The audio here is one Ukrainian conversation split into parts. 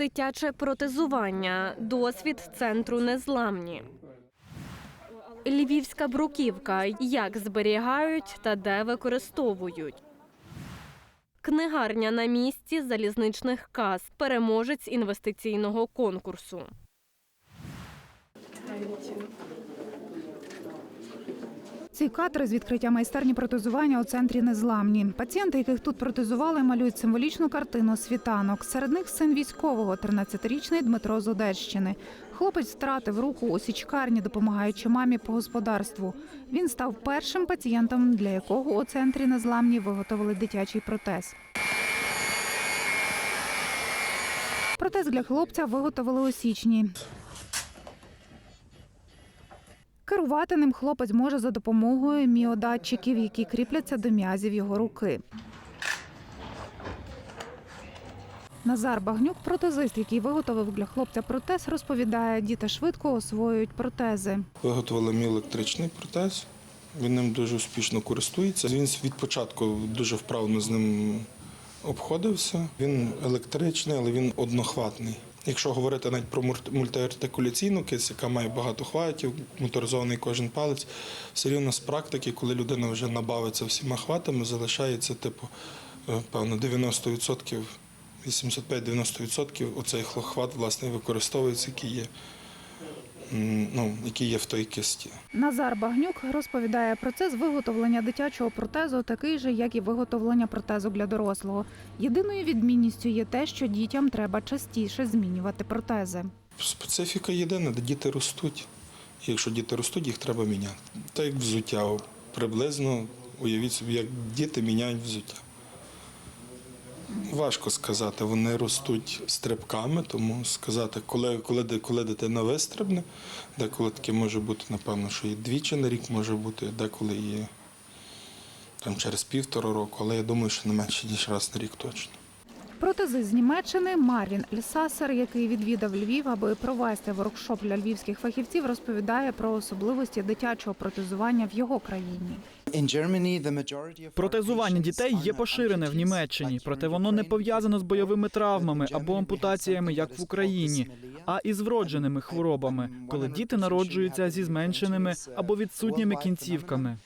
Дитяче протезування. Досвід центру незламні. Львівська бруківка. Як зберігають та де використовують. Книгарня на місці залізничних кас. Переможець інвестиційного конкурсу. Ці кадри з відкриття майстерні протезування у центрі незламні. Пацієнти, яких тут протезували, малюють символічну картину світанок. Серед них син військового, 13-річний Дмитро з Одещини. Хлопець втратив руку у січкарні, допомагаючи мамі по господарству. Він став першим пацієнтом, для якого у центрі незламні виготовили дитячий протез. Протез для хлопця виготовили у січні. Керувати ним хлопець може за допомогою міодатчиків, які кріпляться до м'язів його руки. Назар Багнюк, протезист, який виготовив для хлопця протез, розповідає, діти швидко освоюють протези. Виготовили мій електричний протез. Він ним дуже успішно користується. Він від початку дуже вправно з ним обходився. Він електричний, але він однохватний. Якщо говорити навіть про мульт- мультиартикуляційну кисть, яка має багато хватів, моторизований кожен палець, все рівно з практики, коли людина вже набавиться всіма хватами, залишається типу, е, певно, 90%, 85-90% оцей хват власне використовується, який є, ну, який є в той кисті. Назар Багнюк розповідає, процес виготовлення дитячого протезу такий же, як і виготовлення протезу для дорослого. Єдиною відмінністю є те, що дітям треба частіше змінювати протези. Специфіка єдина, де діти ростуть. І Якщо діти ростуть, їх треба міняти. Так як взуття. Приблизно уявіть собі, як діти міняють взуття. Важко сказати, вони ростуть стрибками, тому сказати, коли, коли, коли дитина вистрибне, деколи таке може бути, напевно, що і двічі на рік може бути, деколи і там, через півтора року, але я думаю, що не менше, ніж раз на рік точно. Протези з Німеччини Марвін Ельсасер, який відвідав Львів, аби провести воркшоп для львівських фахівців, розповідає про особливості дитячого протезування в його країні. Протезування дітей є поширене в Німеччині, проте воно не пов'язано з бойовими травмами або ампутаціями, як в Україні, а із вродженими хворобами, коли діти народжуються зі зменшеними або відсутніми кінцівками.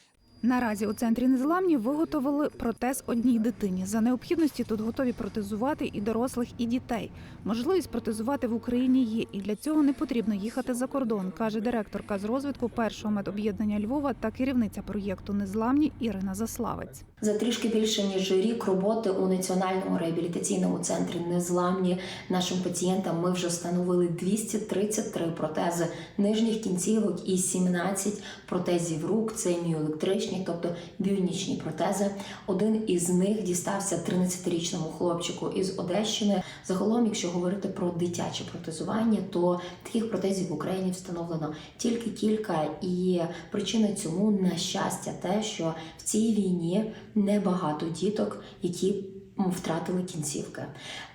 Наразі у центрі незламні виготовили протез одній дитині. За необхідності тут готові протезувати і дорослих, і дітей. Можливість протезувати в Україні є, і для цього не потрібно їхати за кордон, каже директорка з розвитку першого медоб'єднання Львова та керівниця проєкту Незламні Ірина Заславець. За трішки більше ніж рік роботи у національному реабілітаційному центрі незламні нашим пацієнтам ми вже встановили 233 протези нижніх кінцівок і 17 протезів рук. Це міоелектричні, тобто біонічні протези. Один із них дістався 13-річному хлопчику із Одещини. Загалом, якщо говорити про дитяче протезування, то таких протезів в Україні встановлено тільки кілька, і причина цьому на щастя, те, що в цій війні небагато діток, які втратили кінцівки.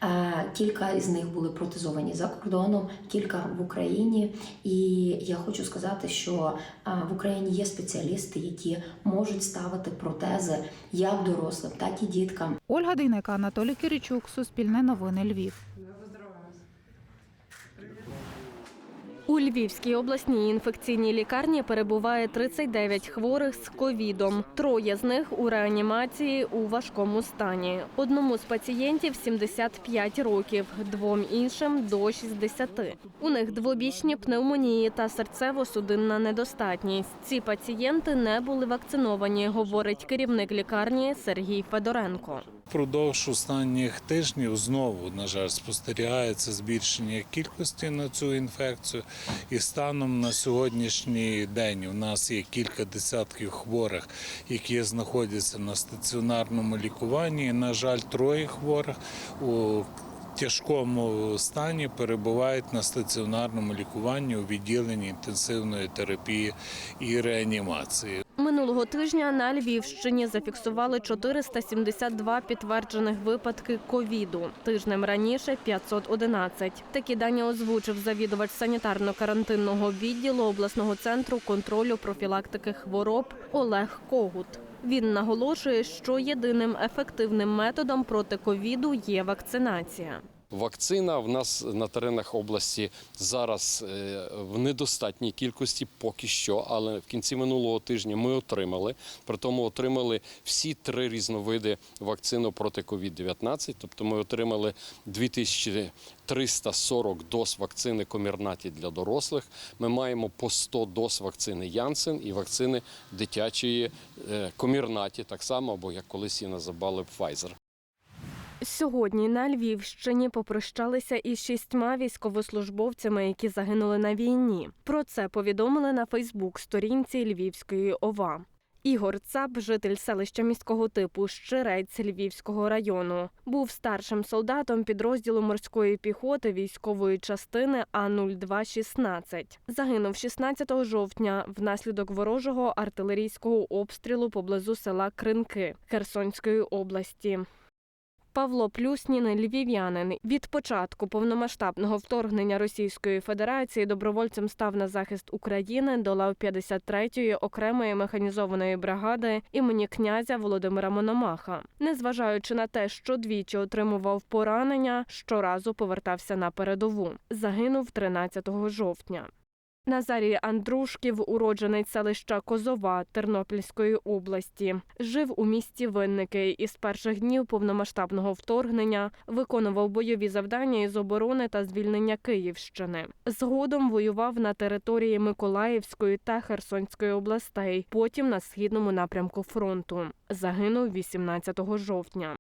Е, Кілька із них були протезовані за кордоном, кілька в Україні. І я хочу сказати, що е, в Україні є спеціалісти, які можуть ставити протези як дорослим, так і діткам. Ольга Дейнека, Анатолій Киричук, Суспільне новини Львів. У Львівській обласній інфекційній лікарні перебуває 39 хворих з ковідом. Троє з них у реанімації у важкому стані. Одному з пацієнтів 75 років, двом іншим до 60. У них двобічні пневмонії та серцево-судинна недостатність. Ці пацієнти не були вакциновані, говорить керівник лікарні Сергій Федоренко. Впродовж останніх тижнів знову, на жаль, спостерігається збільшення кількості на цю інфекцію. І станом на сьогоднішній день у нас є кілька десятків хворих, які знаходяться на стаціонарному лікуванні. І, на жаль, троє хворих у тяжкому стані перебувають на стаціонарному лікуванні у відділенні інтенсивної терапії і реанімації. Минулого тижня на Львівщині зафіксували 472 підтверджених випадки ковіду. Тижнем раніше 511. Такі дані озвучив завідувач санітарно-карантинного відділу обласного центру контролю профілактики хвороб Олег Когут. Він наголошує, що єдиним ефективним методом проти ковіду є вакцинація. Вакцина в нас на теренах області зараз е, в недостатній кількості поки що, але в кінці минулого тижня ми отримали. При тому отримали всі три різновиди вакцини проти COVID-19. Тобто ми отримали 2340 доз вакцини Комірнаті для дорослих. Ми маємо по 100 доз вакцини Янсен і вакцини дитячої е, Комірнаті, так само, або як колись її називали Pfizer. Сьогодні на Львівщині попрощалися із шістьма військовослужбовцями, які загинули на війні. Про це повідомили на Фейсбук-сторінці Львівської ОВА. Ігор Цап, житель селища міського типу Щирець Львівського району, був старшим солдатом підрозділу морської піхоти військової частини А-0216. Загинув 16 жовтня внаслідок ворожого артилерійського обстрілу поблизу села Кринки Херсонської області. Павло Плюснін, львів'янин, від початку повномасштабного вторгнення Російської Федерації добровольцем став на захист України до лав 53-ї окремої механізованої бригади імені князя Володимира Мономаха. Незважаючи на те, що двічі отримував поранення, щоразу повертався на передову. Загинув 13 жовтня. Назарій Андрушків, уродженець селища Козова Тернопільської області, жив у місті Винники і з перших днів повномасштабного вторгнення виконував бойові завдання із оборони та звільнення Київщини. Згодом воював на території Миколаївської та Херсонської областей, потім на східному напрямку фронту. Загинув 18 жовтня.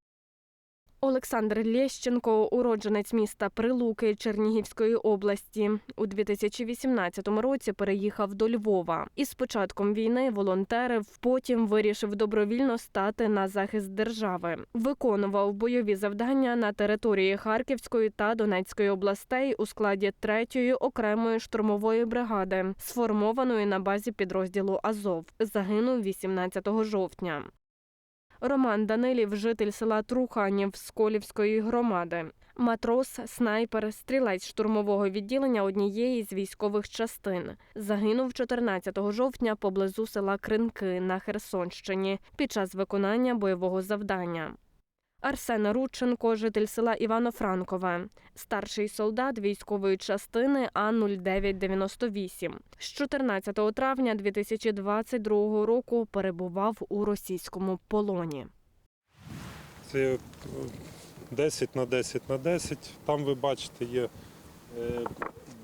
Олександр Лєщенко, уродженець міста Прилуки Чернігівської області, у 2018 році переїхав до Львова. І з початком війни волонтерив, потім вирішив добровільно стати на захист держави. Виконував бойові завдання на території Харківської та Донецької областей у складі 3-ї окремої штурмової бригади, сформованої на базі підрозділу Азов. Загинув 18 жовтня. Роман Данилів, житель села Труханів Сколівської громади. Матрос, снайпер, стрілець штурмового відділення однієї з військових частин. Загинув 14 жовтня поблизу села Кринки на Херсонщині під час виконання бойового завдання. Арсен Рудченко, житель села Івано-Франкове, старший солдат військової частини А-0998. З 14 травня 2022 року перебував у російському полоні. Це е, 10 на 10 на 10. Там ви бачите, є е,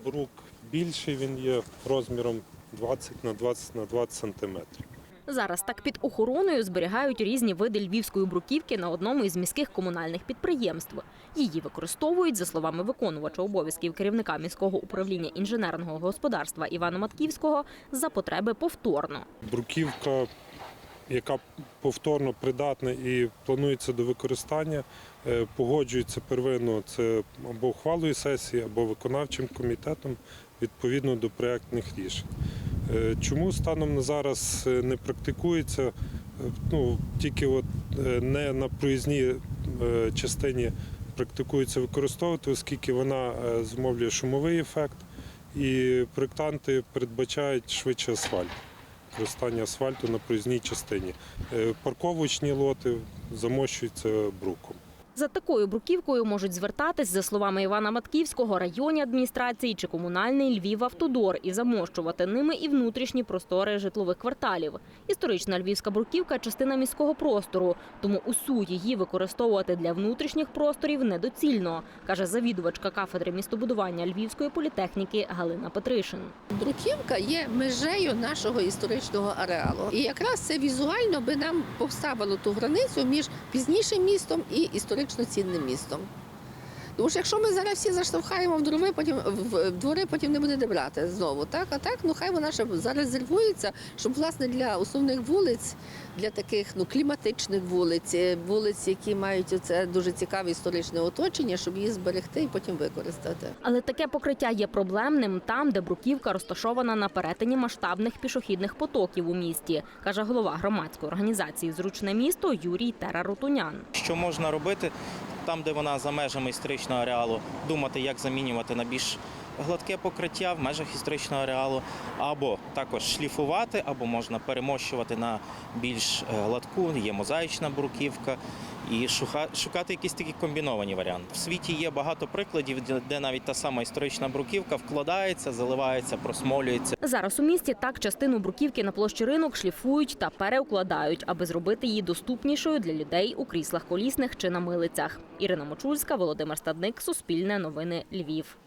брук більший, він є розміром 20 на 20 на 20 сантиметрів. Зараз так під охороною зберігають різні види львівської бруківки на одному із міських комунальних підприємств. Її використовують, за словами виконувача обов'язків керівника міського управління інженерного господарства Івана Матківського, за потреби повторно. Бруківка, яка повторно придатна і планується до використання, е, погоджується первинно це або ухвалою сесії, або виконавчим комітетом відповідно до проєктних рішень. Е, Чому станом на зараз е, не практикується? Е, Ну, тільки от не на проїзній частині практикується використовувати, оскільки вона зумовлює шумовий ефект, і проєктанти передбачають швидше асфальт, використання асфальту на проїзній частині. Парковочні лоти замощуються бруком. За такою бруківкою можуть звертатись, за словами Івана Матківського, районні адміністрації чи комунальний Львів-Автодор і замощувати ними і внутрішні простори житлових кварталів. Історична львівська бруківка – частина міського простору, тому усю її використовувати для внутрішніх просторів недоцільно, каже завідувачка кафедри містобудування Львівської політехніки Галина Петришин. Бруківка є межею нашого історичного ареалу. І якраз це візуально би нам поставило ту границю між пізнішим містом і історично цінним містом. Тому що якщо ми зараз всі заштовхаємо в двори, потім в двори, потім не буде де брати знову. Так, а так, ну хай вона ще зарезервується, щоб власне для основних вулиць, для таких ну кліматичних вулиць, е, вулиць, які мають це дуже цікаве історичне оточення, щоб її зберегти і потім використати. Але таке покриття є проблемним там, де бруківка розташована на перетині масштабних пішохідних потоків у місті, каже голова громадської організації Зручне місто Юрій Терарутунян. що можна робити там, де вона за межами історичного ареалу, думати, як замінювати на більш гладке покриття в межах історичного ареалу, або також шліфувати, або можна перемощувати на більш е, гладку, є мозаїчна бруківка. І шукати якісь такі комбіновані варіанти. В світі є багато прикладів, де навіть та сама історична бруківка вкладається, заливається, просмолюється. Зараз у місті так частину бруківки на площі ринок шліфують та переукладають, аби зробити її доступнішою для людей у кріслах колісних чи на милицях. Ірина Мочульська, Володимир Стадник, Суспільне новини Львів.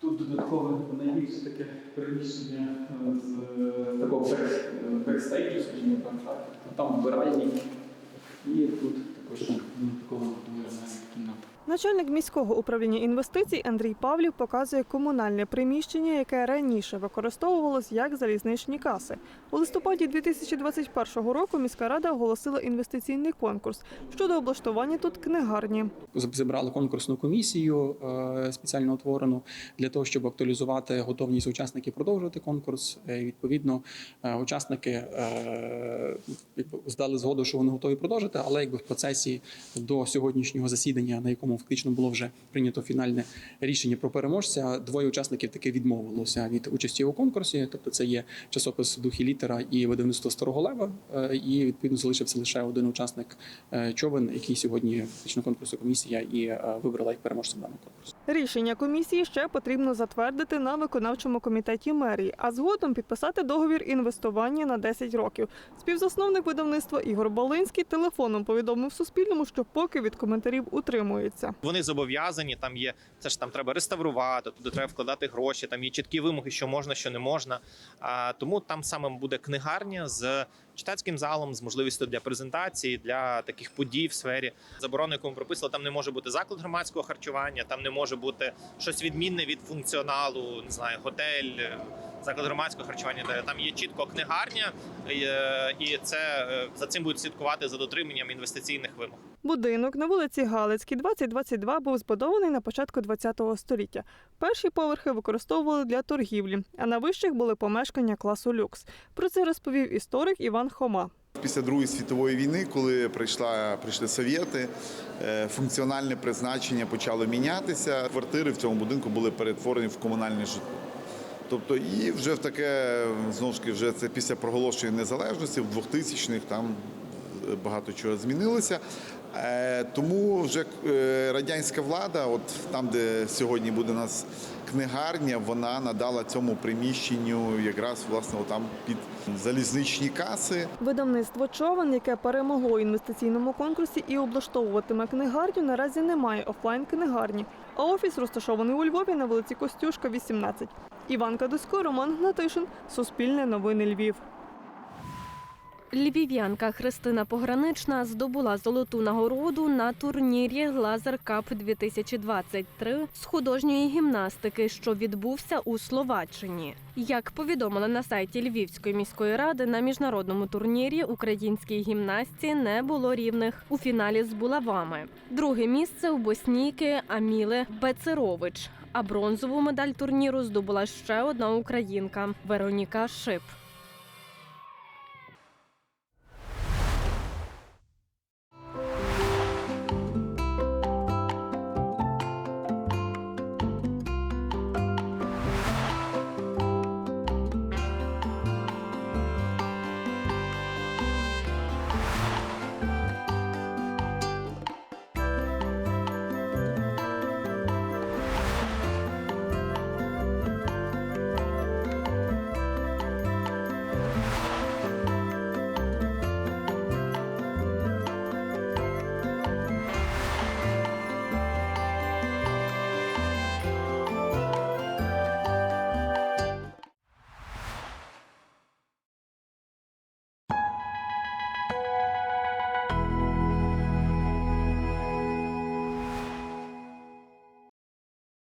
Тут додаткове найбільше таке приміщення е, з е, такого е, бекстейджу, скажімо так, так. Там вбиральні. І тут також додатково виражена кімната. Начальник міського управління інвестицій Андрій Павлів показує комунальне приміщення, яке раніше використовувалось як залізничні каси. У листопаді 2021 року міська рада оголосила інвестиційний конкурс щодо облаштування тут книгарні. Зібрали конкурсну комісію е, спеціально утворену для того, щоб актуалізувати готовність учасників продовжувати конкурс. Е, Відповідно, е, учасники здали згоду, що вони готові продовжити, але якби в процесі до сьогоднішнього засідання, на якому фактично було вже прийнято фінальне рішення про переможця, двоє учасників таки відмовилося від участі у конкурсі. Тобто, це є часопис дух і літера і видавництво старого лева. Е, І відповідно залишився лише один учасник е, човен, який сьогодні фактично конкурсу комісія і е, вибрала як переможця даного конкурсу. Рішення комісії ще потрібно затвердити на виконавчому комітеті мерії, а згодом підписати договір інвестування на 10 років. Співзасновник видавництва Ігор Балинський телефоном повідомив Суспільному, що поки від коментарів утримується. Вони зобов'язані. Там є це ж там треба реставрувати, туди треба вкладати гроші. Там є чіткі вимоги, що можна, що не можна. А тому там саме буде книгарня з читацьким залом, з можливістю для презентації, для таких подій в сфері заборони, яку ми прописали. Там не може бути заклад громадського харчування, там не може бути щось відмінне від функціоналу, не знаю, готель. Заклад громадського харчування, де там є чітко книгарня, е, і це е, за цим будуть слідкувати за дотриманням інвестиційних вимог. Будинок на вулиці Галицькій, 2022 був збудований на початку ХХ століття. Перші поверхи використовували для торгівлі, а на вищих були помешкання класу люкс. Про це розповів історик Іван Хома. Після Другої світової війни, коли прийшла прийшли совєти, е, функціональне призначення почало мінятися. Квартири в цьому будинку були перетворені в комунальне житло. Тобто, і вже в таке знову ж таки, вже це після проголошення незалежності в 2000-х там багато чого змінилося. Е, Тому вже е, радянська влада, от там, де сьогодні буде у нас книгарня, вона надала цьому приміщенню якраз власне там під залізничні каси. Видавництво човен, яке перемогло у інвестиційному конкурсі і облаштовуватиме книгарню, наразі немає офлайн книгарні. А офіс розташований у Львові на вулиці Костюшка, 18. Іван Кадусько, Роман Гнатишин, Суспільне новини Львів. Львів'янка Христина Погранична здобула золоту нагороду на турнірі Лазер Кап 2023 з художньої гімнастики, що відбувся у Словаччині. Як повідомили на сайті Львівської міської ради, на міжнародному турнірі українській гімнастці не було рівних у фіналі з булавами. Друге місце у боснійки Аміли Бецерович. А бронзову медаль турніру здобула ще одна українка Вероніка Шип.